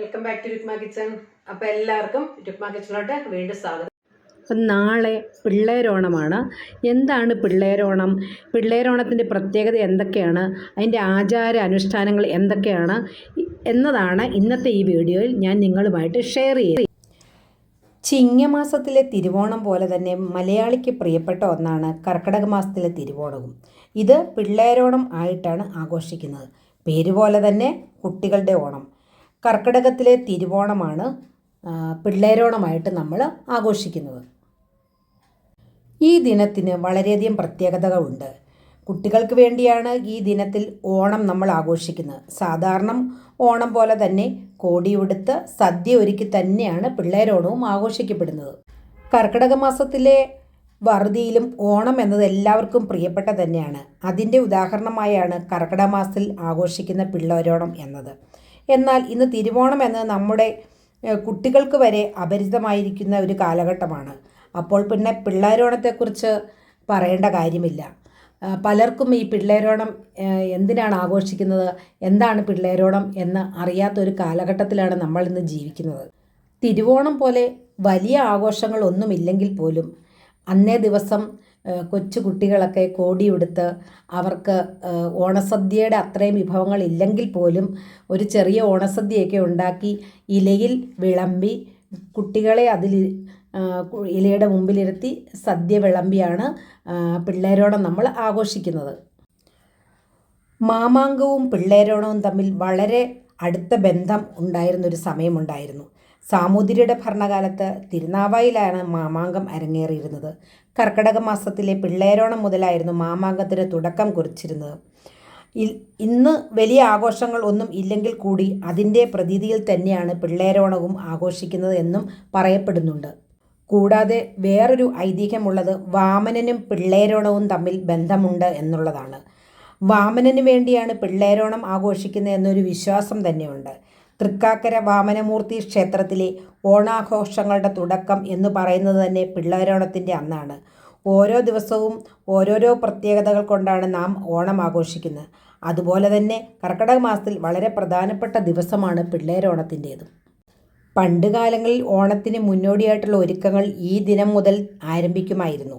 Welcome back to Rukma kitchen. അപ്പോൾ എല്ലാവർക്കും രുക്മ കിച്ചണിലോട്ട് വീണ്ടും സ്വാഗതം. അപ്പം നാളെ പിള്ളേരോണമാണ്. എന്താണ് പിള്ളേരോണം? പിള്ളേരോണത്തിന്റെ പ്രത്യേകത എന്തൊക്കെയാണ്? അതിന്റെ ആചാര അനുഷ്ഠാനങ്ങൾ എന്തൊക്കെയാണ്? എന്നതാണ് ഇന്നത്തെ ഈ വീഡിയോയിൽ ഞാൻ നിങ്ങളുമായിട്ട് ഷെയർ ചെയ്യുന്നത്. ചിങ്ങമാസത്തിലെ തിരുവോണം പോലെ തന്നെ മലയാളിക്ക് പ്രിയപ്പെട്ട ഒന്നാണ് കർക്കിടക മാസത്തിലെ തിരുവോണവും. ഇത് പിള്ളേരോണം ആയിട്ടാണ് ആഘോഷിക്കുന്നത്. പേര് പോലെ തന്നെ കുട്ടികളുടെ ഓണം. കർക്കിടകത്തിലെ തിരുവോണമാണ് പിള്ളേരോണമായിട്ട് നമ്മൾ ആഘോഷിക്കുന്നത്. ഈ ദിനത്തിന് വളരെയധികം പ്രത്യേകതകളുണ്ട്. കുട്ടികൾക്ക് വേണ്ടിയാണ് ഈ ദിനത്തിൽ ഓണം നമ്മൾ ആഘോഷിക്കുന്നത്. സാധാരണ ഓണം പോലെ തന്നെ കോടിയുടുത്ത് സദ്യ ഒരുക്കി തന്നെയാണ് പിള്ളേരോണവും ആഘോഷിക്കപ്പെടുന്നത്. കർക്കിടക മാസത്തിലെ വറുതിയിലും ഓണം എന്നത് എല്ലാവർക്കും പ്രിയപ്പെട്ട തന്നെയാണ്. അതിന്റെ ഉദാഹരണമായാണ് കർക്കിടക മാസത്തിൽ ആഘോഷിക്കുന്ന പിള്ളേരോണം എന്നത്. എന്നാൽ ഇന്ന് തിരുവോണം എന്നത് നമ്മുടെ കുട്ടികൾക്ക് വരെ അപരിചിതമായിരിക്കുന്ന ഒരു കാലഘട്ടമാണ്. അപ്പോൾ പിന്നെ പിള്ളേരോണത്തെക്കുറിച്ച് പറയേണ്ട കാര്യമില്ല. പലർക്കും ഈ പിള്ളേരോണം എന്തിനാണ് ആഘോഷിക്കുന്നത് എന്താണ് പിള്ളേരോണം എന്ന് അറിയാത്തൊരു കാലഘട്ടത്തിലാണ് നമ്മൾ ഇന്ന് ജീവിക്കുന്നത്. തിരുവോണം പോലെ വലിയ ആഘോഷങ്ങളൊന്നുമില്ലെങ്കിൽ പോലും അന്നേ ദിവസം കൊച്ചു കുട്ടികളൊക്കെ കോടിയുടുത്ത് അവർക്ക് ഓണസദ്യയുടെ അത്രയും വിഭവങ്ങൾ ഇല്ലെങ്കിൽ പോലും ഒരു ചെറിയ ഓണസദ്യയൊക്കെ ഉണ്ടാക്കി ഇലയിൽ വിളമ്പി കുട്ടികളെ അതിൽ ഇലയുടെ മുമ്പിലിരുത്തി സദ്യ വിളമ്പിയാണ് പിള്ളേരോണം നമ്മൾ ആഘോഷിക്കുന്നത്. മാമാങ്കവും പിള്ളേരോണവും തമ്മിൽ വളരെ അടുത്ത ബന്ധം ഉണ്ടായിരുന്നൊരു സമയമുണ്ടായിരുന്നു സാമൂതിരിയുടെ ഭരണകാലത്ത് തിരുനാവായിലാണ് മാമാങ്കം അരങ്ങേറിയിരുന്നത്. കർക്കിടക മാസത്തിലെ പിള്ളേരോണം മുതലായിരുന്നു മാമാങ്കത്തിന് തുടക്കം കുറിച്ചിരുന്നത്. ഇന്ന് വലിയ ആഘോഷങ്ങൾ ഒന്നും ഇല്ലെങ്കിൽ കൂടി അതിന്റെ പ്രതീതിയിൽ തന്നെയാണ് പിള്ളേരോണവും ആഘോഷിക്കുന്നത് എന്നും പറയപ്പെടുന്നുണ്ട്. കൂടാതെ വേറൊരു ഐതിഹ്യമുള്ളത് വാമനനും പിള്ളേരോണവും തമ്മിൽ ബന്ധമുണ്ട് എന്നുള്ളതാണ്. വാമനന് വേണ്ടിയാണ് പിള്ളേരോണം ആഘോഷിക്കുന്നത് എന്നൊരു വിശ്വാസം തന്നെയുണ്ട്. തൃക്കാക്കര വാമനമൂർത്തി ക്ഷേത്രത്തിലെ ഓണാഘോഷങ്ങളുടെ തുടക്കം എന്ന് പറയുന്നത് തന്നെ പിള്ളേരോണത്തിന്റെ അന്നാണ്. ഓരോ ദിവസവും ഓരോരോ പ്രത്യേകതകൾ കൊണ്ടാണ് നാം ഓണം ആഘോഷിക്കുന്നത്. അതുപോലെ തന്നെ കർക്കിടക മാസത്തിൽ വളരെ പ്രധാനപ്പെട്ട ദിവസമാണ് പിള്ളേരോണത്തിന്റേതും. പണ്ട് കാലങ്ങളിൽ ഓണത്തിന് മുന്നോടിയായിട്ടുള്ള ഒരുക്കങ്ങൾ ഈ ദിനം മുതൽ ആരംഭിക്കുമായിരുന്നു.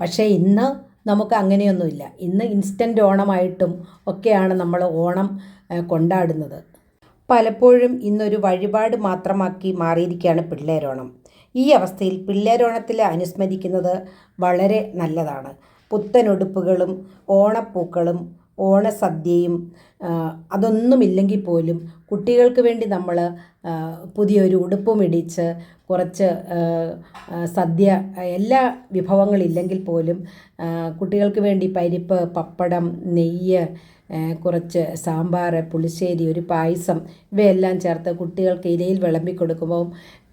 പക്ഷേ ഇന്ന് നമുക്ക് അങ്ങനെയൊന്നുമില്ല. ഇന്ന് ഇൻസ്റ്റന്റ് ഓണമായിട്ടും ഒക്കെയാണ് നമ്മൾ ഓണം കൊണ്ടാടുന്നത്. പലപ്പോഴും ഇന്നൊരു വഴിപാട് മാത്രമാക്കി മാറിയിരിക്കുകയാണ് പിള്ളേരോണം. ഈ അവസ്ഥയിൽ പിള്ളേരോണത്തിൽ അനുസ്മരിക്കുന്നത് വളരെ നല്ലതാണ്. പുത്തനുടുപ്പുകളും ഓണപ്പൂക്കളും ഓണസദ്യയും അതൊന്നുമില്ലെങ്കിൽ പോലും കുട്ടികൾക്ക് വേണ്ടി നമ്മൾ പുതിയൊരു ഉടുപ്പും ഇടിച്ച് കുറച്ച് സദ്യ എല്ലാ വിഭവങ്ങളില്ലെങ്കിൽ പോലും കുട്ടികൾക്ക് വേണ്ടി പരിപ്പ് പപ്പടം നെയ്യ് കുറച്ച് സാമ്പാർ പുളിശ്ശേരി ഒരു പായസം ഇവയെല്ലാം ചേർത്ത് കുട്ടികൾക്ക് ഇലയിൽ വിളമ്പി കൊടുക്കുമ്പോൾ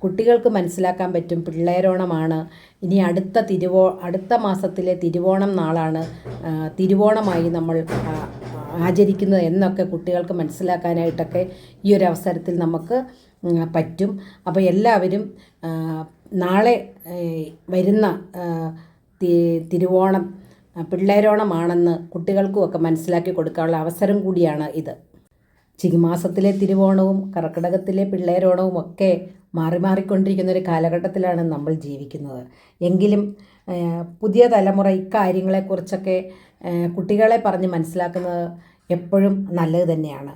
കുട്ടികൾക്ക് മനസ്സിലാക്കാൻ പറ്റും പിള്ളേരോണമാണ്. ഇനി അടുത്ത തിരുവോ അടുത്ത മാസത്തിലെ തിരുവോണം നാളാണ് തിരുവോണമായി നമ്മൾ ആചരിക്കുന്നത് എന്നൊക്കെ കുട്ടികൾക്ക് മനസ്സിലാക്കാനായിട്ടൊക്കെ ഈ ഒരു അവസരത്തിൽ നമുക്ക് പറ്റും. അപ്പോൾ എല്ലാവരും നാളെ വരുന്ന തിരുവോണം പിള്ളേരോണമാണെന്ന് കുട്ടികൾക്കുമൊക്കെ മനസ്സിലാക്കി കൊടുക്കാനുള്ള അവസരം കൂടിയാണ് ഇത്. ചിങ്ങമാസത്തിലെ തിരുവോണവും കർക്കിടകത്തിലെ പിള്ളേരോണവും ഒക്കെ മാറി മാറിക്കൊണ്ടിരിക്കുന്ന ഒരു കാലഘട്ടത്തിലാണ് നമ്മൾ ജീവിക്കുന്നത്. എങ്കിലും പുതിയ തലമുറ ഇക്കാര്യങ്ങളെക്കുറിച്ചൊക്കെ കുട്ടികളെ പറഞ്ഞ് മനസ്സിലാക്കുന്നത് എപ്പോഴും നല്ലത് തന്നെയാണ്.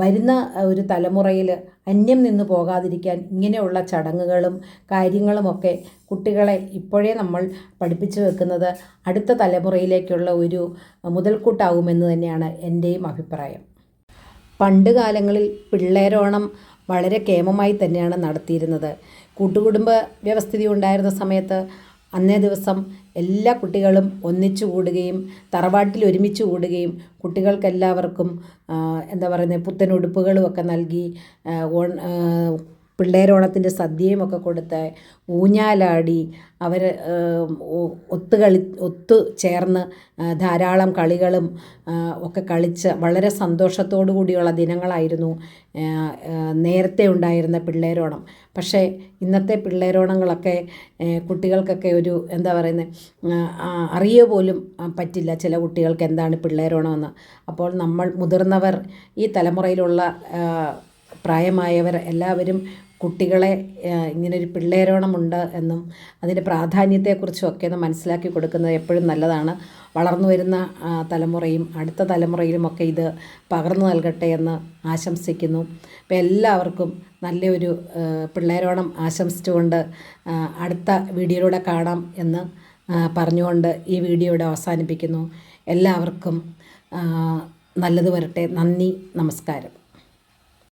വരുന്ന ഒരു തലമുറയിൽ അന്യം നിന്ന് പോകാതിരിക്കാൻ ഇങ്ങനെയുള്ള ചടങ്ങുകളും കാര്യങ്ങളുമൊക്കെ കുട്ടികളെ ഇപ്പോഴേ നമ്മൾ പഠിപ്പിച്ചു വെക്കുന്നത് അടുത്ത തലമുറയിലേക്കുള്ള ഒരു മുതൽക്കൂട്ടാവുമെന്ന് തന്നെയാണ് എന്റെയും അഭിപ്രായം. പണ്ട് കാലങ്ങളിൽ പിള്ളേരോണം വളരെ കേമമായി തന്നെയാണ് നടത്തിയിരുന്നത്. കൂട്ടുകുടുംബ വ്യവസ്ഥിതി ഉണ്ടായിരുന്ന സമയത്ത് അന്നേ ദിവസം എല്ലാ കുട്ടികളും ഒന്നിച്ചു കൂടുകയും തറവാട്ടിൽ ഒരുമിച്ച് കൂടുകയും കുട്ടികൾക്കെല്ലാവർക്കും എന്താ പറയുന്നത് പുത്തൻ ഉടുപ്പുകളുമൊക്കെ നൽകി ഓൺ പിള്ളേരോണത്തിന്റെ സദ്യയും ഒക്കെ കൊടുത്ത് ഊഞ്ഞാലാടി അവർ ഒത്തുകളി ഒത്തു ചേർന്ന് ധാരാളം കളികളും ഒക്കെ കളിച്ച് വളരെ സന്തോഷത്തോടു കൂടിയുള്ള ദിനങ്ങളായിരുന്നു നേരത്തെ ഉണ്ടായിരുന്ന പിള്ളേരോണം പക്ഷേ ഇന്നത്തെ പിള്ളേരോണങ്ങളൊക്കെ കുട്ടികൾക്കൊക്കെ ഒരു എന്താ പറയുന്നത് അറിയ പോലും പറ്റില്ല ചില കുട്ടികൾക്ക് എന്താണ് പിള്ളേരോണമെന്ന് അപ്പോൾ നമ്മൾ മുതിർന്നവർ ഈ തലമുറയിലുള്ള പ്രായമായവർ എല്ലാവരും കുട്ടികളെ ഇങ്ങനൊരു പിള്ളേരോണമുണ്ട് എന്നും അതിന്റെ പ്രാധാന്യത്തെക്കുറിച്ചും ഒക്കെ ഒന്ന് മനസ്സിലാക്കി കൊടുക്കുന്നത് എപ്പോഴും നല്ലതാണ്. വളർന്നു വരുന്ന തലമുറയും അടുത്ത തലമുറയിലുമൊക്കെ ഇത് പകർന്നു നൽകട്ടെ എന്ന് ആശംസിക്കുന്നു. അപ്പോൾ എല്ലാവർക്കും നല്ലൊരു പിള്ളേരോണം ആശംസിച്ചുകൊണ്ട് അടുത്ത വീഡിയോയിലൂടെ കാണാം എന്ന് പറഞ്ഞുകൊണ്ട് ഈ വീഡിയോ ഇവിടെ അവസാനിപ്പിക്കുന്നു. എല്ലാവർക്കും നല്ലത് വരട്ടെ. നന്ദി. നമസ്കാരം.